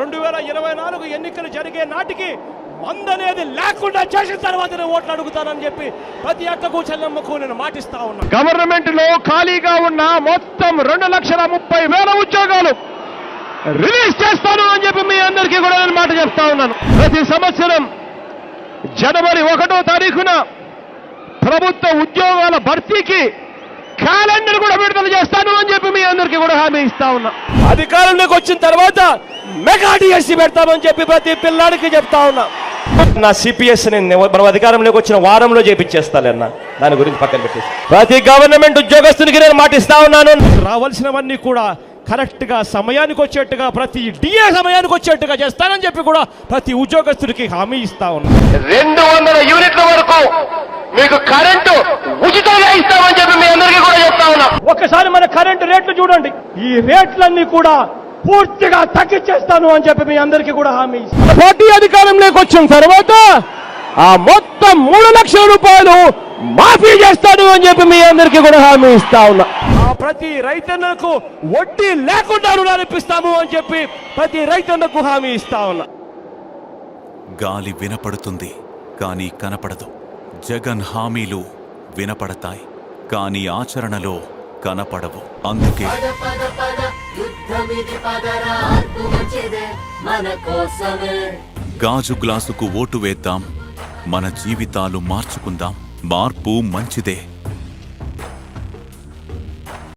రెండు వేల ఇరవై నాలుగు ఎన్నికలు జరిగే నాటికి మందనేది లేకుండా చేసిన తర్వాత నేను ఓట్లు అడుగుతానని చెప్పి ప్రతి అక్కకు చెల్లెమ్మకు నేను మాటిస్తా ఉన్నా. గవర్నమెంట్లో ఖాళీగా ఉన్న మొత్తం రెండు లక్షల ముప్పై వేల ఉద్యోగాలు రిలీజ్ చేస్తాను అని చెప్పి మీ అందరికీ కూడా నేను మాట చెప్తా ఉన్నాను. ప్రతి సంవత్సరం జనవరి ఒకటో తారీఖున ప్రభుత్వ ఉద్యోగాల భర్తీకి క్యాలెండర్ కూడా విడుదల చేస్తాను అని చెప్పి మీ అందరికీ కూడా హామీ ఇస్తా ఉన్నా. అధికారంలోకి వచ్చిన తర్వాత మెగా డిఎస్సి పెడతామని చెప్పి ప్రతి పిల్లాడికి చెప్తా ఉన్నా. నా సిపిఎస్ నేను మనం అధికారంలోకి వచ్చిన వారంలో చేపించేస్తానన్న దాని గురించి పక్కన పెట్టేసి. ప్రతి గవర్నమెంట్ ఉద్యోగస్తునికి నేను మాటిస్తా ఉన్నాను. రావాల్సినవన్నీ కూడా కరెక్ట్గా సమయానికి వచ్చేట్టుగా ప్రతి డిఏ సమయానికి వచ్చేట్టుగా చేస్తానని చెప్పి కూడా ప్రతి ఉద్యోగస్తుడికి హామీ ఇస్తా ఉన్నా. రెండు వందల యూనిట్ల వరకు మీకు కరెంటు ఉచితంగా ఇస్తామని చెప్పి మీ అందరికీ కూడా చెప్తా ఉన్నా. ఒక్కసారి మన కరెంటు రేట్లు చూడండి. ఈ రేట్లన్నీ కూడా పూర్తిగా తగ్గించేస్తాను అని చెప్పి మీ అందరికీ కూడా హామీ ఇస్తాను. పార్టీ అధికారంలోకి వచ్చిన తర్వాత ఆ మొత్తం మూడు లక్షల రూపాయలు మాఫీ చేస్తాను అని చెప్పి మీ అందరికీ కూడా హామీ ఇస్తా ఉన్నా. ఆ ప్రతి రైతన్నకు వడ్డీ లేకుండా రుణాలు ఇప్పిస్తాము అని చెప్పి ప్రతి రైతన్నకు హామీ ఇస్తా ఉన్నా. గాలి వినపడుతుంది కానీ కనపడదు. జగన్ హామీలు వినపడతాయి కానీ ఆచరణలో కనపడవు. అందుకే మార్పు మన కోసమే. గాజు గ్లాసుకు ఓటు వేద్దాం మన జీవితాలు మార్చుకుందాం మార్పు మంచిదే.